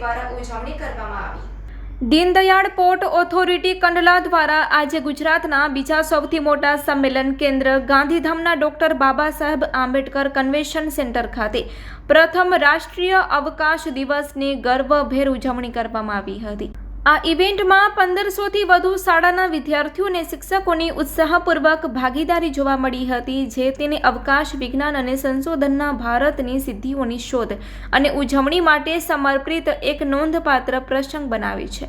દ્વારા ઉજવણી કરવામાં આવી દીનદયાળ પોર્ટ ઓથોરિટી કંડલા દ્વારા આજે ગુજરાતના બીજા સૌથી મોટા સંમેલન કેન્દ્ર ગાંધીધામના ડોક્ટર બાબા સાહેબ આંબેડકર કન્વેન્શન સેન્ટર ખાતે પ્રથમ રાષ્ટ્રીય અવકાશ દિવસની ગર્વભેર ઉજવણી કરવામાં આવી હતી આ ઇવેન્ટમાં પંદરસોથી વધુ શાળાના વિદ્યાર્થીઓ અને શિક્ષકોની ઉત્સાહપૂર્વક ભાગીદારી જોવા મળી હતી જે તેને અવકાશ વિજ્ઞાન અને સંશોધનના ભારતની સિદ્ધિઓની શોધ અને ઉજવણી માટે સમર્પિત એક નોંધપાત્ર પ્રસંગ બનાવે છે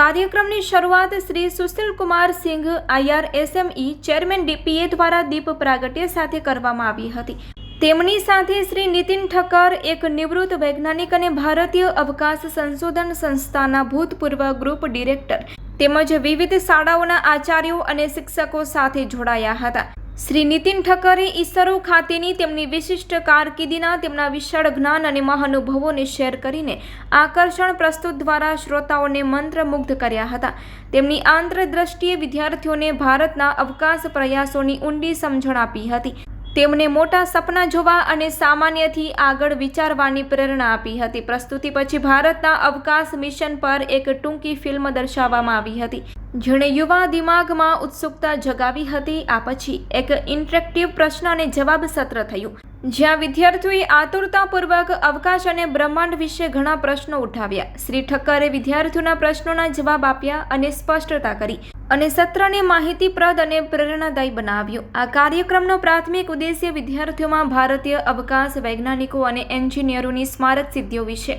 કાર્યક્રમની શરૂઆત Shri Sushil Kumar Singh IRSME chairman DPA દ્વારા દીપ પ્રાગટ્ય સાથે કરવામાં આવી હતી તેમની સાથે શ્રી નીતિન ઠક્કર એક નિવૃત્ત વૈજ્ઞાનિક અને ભારતીય અવકાશ સંશોધન સંસ્થાના ભૂતપૂર્વ ગ્રુપ ડિરેક્ટર તેમજ વિવિધ શાળાઓના આચાર્યો અને શિક્ષકો સાથે જોડાયા હતા શ્રી નીતિન ઠક્કરે ઈસરો ખાતેની તેમની વિશિષ્ટ કારકિર્દીના તેમના વિશાળ જ્ઞાન અને મહાનુભવોને શેર કરીને આકર્ષણ પ્રસ્તુત દ્વારા શ્રોતાઓને મંત્રમુગ્ધ કર્યા હતા તેમની આંતરદ્રષ્ટિએ વિદ્યાર્થીઓને ભારતના અવકાશ પ્રયાસોની ઊંડી સમજણ આપી હતી તેમને મોટા સપના જોવા અને સામાન્યથી આગળ વિચારવાની પ્રેરણા આપી હતી પ્રસ્તુતિ પછી ભારતના અવકાશ મિશન પર એક ટૂંકી ફિલ્મ દર્શાવવામાં આવી હતી જેણે યુવા દિમાગમાં ઉત્સુકતા જગાવી હતી આ પછી એક ઇન્ટરેક્ટિવ પ્રશ્ન અને જવાબ સત્ર થયું જ્યાં વિદ્યાર્થીઓએ આતુરતાપૂર્વક અવકાશ અને બ્રહ્માંડ વિશે ઘણા પ્રશ્નો ઉઠાવ્યા શ્રી ઠક્કરે વિદ્યાર્થીઓના પ્રશ્નોના જવાબ આપ્યા અને સ્પષ્ટતા કરી અને સત્રને માહિતીપ્રદ અને પ્રેરણાદાયી બનાવ્યું આ કાર્યક્રમનો પ્રાથમિક ઉદ્દેશ્ય વિદ્યાર્થીઓમાં ભારતીય અવકાશ વૈજ્ઞાનિકો અને એન્જિનિયરોની સ્મારક સિદ્ધિઓ વિશે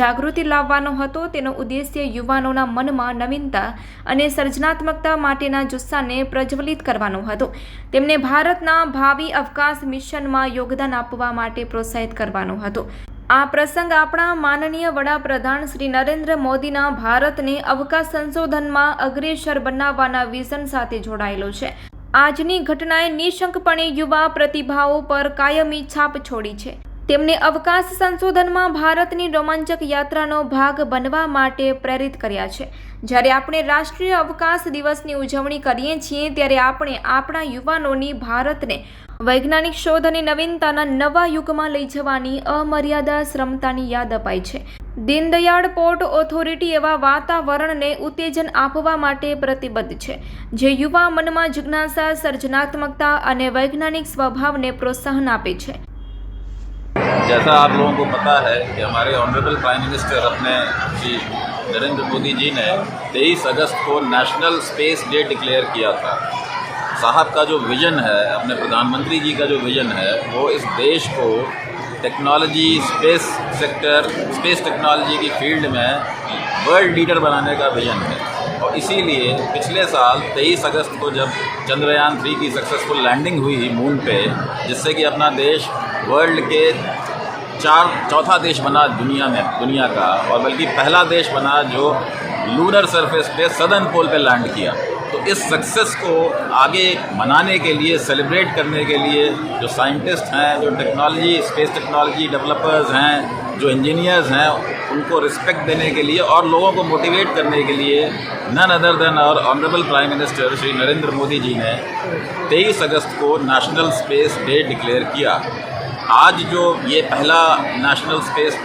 જાગૃતિ લાવવાનો હતો તેનો ઉદ્દેશ્ય યુવાનોના મનમાં નવીનતા અને સર્જનાત્મકતા માટેના જુસ્સાને પ્રજ્વલિત કરવાનો હતો તેમને ભારતના ભાવિ અવકાશ મિશનમાં યોગદાન આપવા માટે પ્રોત્સાહિત કરવાનો હતો આ પ્રસંગ આપણા માનનીય વડાપ્રધાન શ્રી નરેન્દ્ર મોદીના ભારતને અવકાશ સંશોધનમાં અગ્રેસર બનાવવાના વિઝન સાથે જોડાયેલો છે આજની ઘટનાએ નિશંકપણે યુવા પ્રતિભાઓ પર કાયમી છાપ છોડી છે તેમને અવકાશ સંશોધનમાં ભારતની રોમાંચક યાત્રાનો ભાગ બનવા માટે પ્રેરિત કર્યા છે જ્યારે આપણે રાષ્ટ્રીય અવકાશ દિવસની ઉજવણી કરીએ છીએ ત્યારે આપણે આપણા યુવાનોની ભારતને વૈજ્ઞાનિક શોધ અને નવીનતાના નવા યુગમાં લઈ જવાની અમર્યાદા શ્રમતાની યાદ અપાય છે દીનદયાળ પોર્ટ ઓથોરિટી એવા વાતાવરણને ઉત્તેજન આપવા માટે પ્રતિબદ્ધ છે જે યુવા મનમાં જિજ્ઞાસા સર્જનાત્મકતા અને વૈજ્ઞાનિક સ્વભાવને પ્રોત્સાહન આપે છે जैसा आप लोगों को पता है कि हमारे ऑनरेबल प्राइम मिनिस्टर अपने जी नरेंद्र मोदी जी ने 23 अगस्त को नेशनल स्पेस डे डिक्लेयर साहब का जो विज़न है अपने प्रधानमंत्री जी का जो विज़न है वो इस देश को technology space sector space technology की फील्ड में वर्ल्ड लीडर बनाने का विज़न है और इसीलिए पिछले साल 23 अगस्त को जब चंद्रयान थ्री की सक्सेसफुल लैंडिंग हुई मून पे जिससे कि अपना देश वर्ल्ड के चार चौथा देश बना दुनिया में दुनिया का और बल्कि पहला देश बना जो लूनर सरफेस पे सदन पोल पे लैंड किया तो इस सक्सेस को आगे मनाने के लिए सेलिब्रेट करने के लिए जो साइंटिस्ट हैं जो टेक्नोलॉजी स्पेस टेक्नोलॉजी डेवलपर्स हैं जो इंजीनियर्स हैं उनको रिस्पेक्ट देने के लिए और लोगों को मोटिवेट करने के लिए नन अदर देन और honourable prime minister Shri Narendra Modi ji ने तेईस अगस्त को नेशनल स्पेस डे डिक्लेयर किया आज जो ये पहला नेशनल स्पेस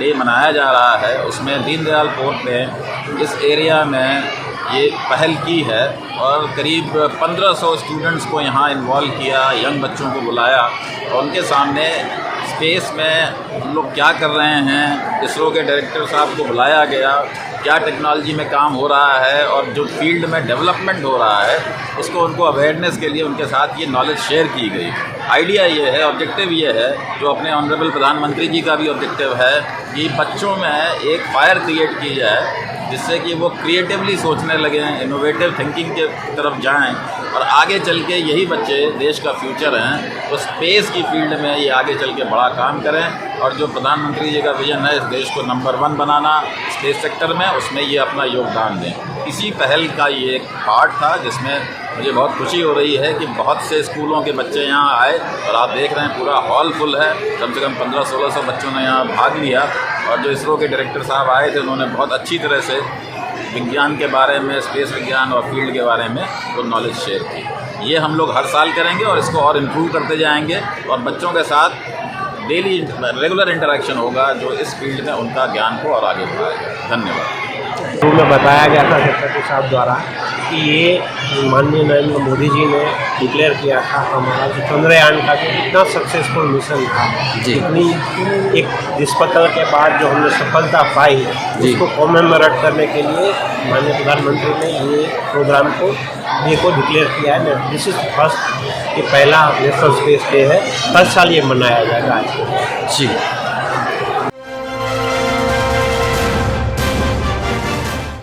डे मनाया जा रहा है उसमें दीनदयाल पोर्ट में इस एरिया में ये पहल की है और करीब 1500 स्टूडेंट्स को यहाँ इन्वॉल्व किया यंग बच्चों को बुलाया और उनके सामने स्पेस में हम लोग क्या कर रहे हैं इसरो के डायरेक्टर साहब को बुलाया गया क्या टेक्नोलॉजी में काम हो रहा है और जो फील्ड में डेवलपमेंट हो रहा है उसको उनको अवेयरनेस के लिए उनके साथ ये नॉलेज शेयर की गई आइडिया ये है ऑब्जेक्टिव ये है जो अपने ऑनरेबल प्रधानमंत्री जी का भी ऑब्जेक्टिव है कि बच्चों में एक फायर क्रिएट की जाए जिससे कि वो क्रिएटिवली सोचने लगें इनोवेटिव थिंकिंग के तरफ जाएं और आगे चल के यही बच्चे देश का फ्यूचर हैं वो स्पेस की फील्ड में ये आगे चल के बड़ा काम करें और जो प्रधानमंत्री जी का विजन है इस देश को नंबर वन बनाना स्पेस सेक्टर में उसमें ये अपना योगदान दें इसी पहल का ये एक पार्ट था जिसमें मुझे बहुत खुशी हो रही है कि बहुत से स्कूलों के बच्चे यहाँ आए और आप देख रहे हैं पूरा हॉल फुल है कम से कम पंद्रह सोलह सौ बच्चों ने यहाँ भाग लिया और जो इसरो के डायरेक्टर साहब आए थे उन्होंने बहुत अच्छी तरह से विज्ञान के बारे में स्पेस विज्ञान और फील्ड के बारे में वो नॉलेज शेयर की ये हम लोग हर साल करेंगे और इसको और इम्प्रूव करते जाएंगे और बच्चों के साथ डेली रेगुलर इंटरेक्शन होगा जो इस फील्ड में उनका ज्ञान को और आगे बढ़ाएगा धन्यवाद शुरू में बताया गया था सेक्रेटरी साहब द्वारा कि ये माननीय नरेंद्र मोदी जी ने डिक्लेयर किया था हमारा जो चंद्रयान का कितना सक्सेसफुल मिशन था इतनी एक निष्फल के बाद जो हमने सफलता पाई उसको कॉमेमोरेट करने के लिए माननीय प्रधानमंत्री ने ये प्रोग्राम को ये को डिक्लेयर किया है दिस इज फर्स्ट ये पहला नेशनल स्पेस डे है हर साल ये मनाया जाएगा आज जी